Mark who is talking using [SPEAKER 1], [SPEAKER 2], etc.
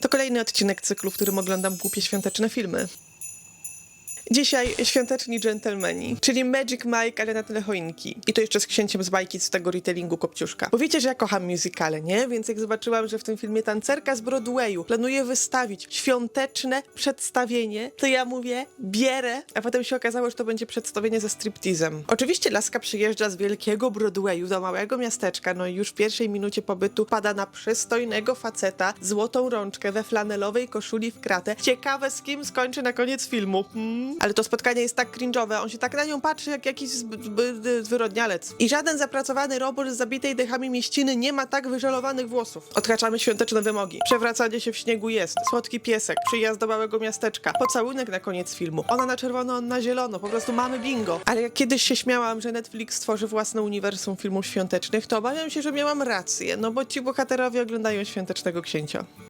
[SPEAKER 1] To kolejny odcinek cyklu, w którym oglądam głupie świąteczne filmy. Dzisiaj świąteczni dżentelmeni, czyli Magic Mike, ale na tyle choinki. I to jeszcze z księciem z bajki z tego retellingu Kopciuszka. Bo wiecie, że ja kocham musicale, nie? Więc jak zobaczyłam, że w tym filmie tancerka z Broadwayu planuje wystawić świąteczne przedstawienie, to ja mówię, bierę. A potem się okazało, że to będzie przedstawienie ze striptizem. Oczywiście laska przyjeżdża z wielkiego Broadwayu do małego miasteczka, no i już w pierwszej minucie pobytu pada na przystojnego faceta, złotą rączkę we flanelowej koszuli w kratę. Ciekawe, z kim skończy na koniec filmu. Hmm? Ale to spotkanie jest tak cringe'owe, on się tak na nią patrzy jak jakiś zwyrodnialec. I żaden zapracowany robot z zabitej dechami mieściny nie ma tak wyżelowanych włosów. Odhaczamy świąteczne wymogi. Przewracanie się w śniegu jest. Słodki piesek. Przyjazd do małego miasteczka. Pocałunek na koniec filmu. Ona na czerwono, on na zielono. Po prostu mamy bingo. Ale jak kiedyś się śmiałam, że Netflix stworzy własne uniwersum filmów świątecznych, to obawiam się, że miałam rację. No bo ci bohaterowie oglądają Świątecznego Księcia.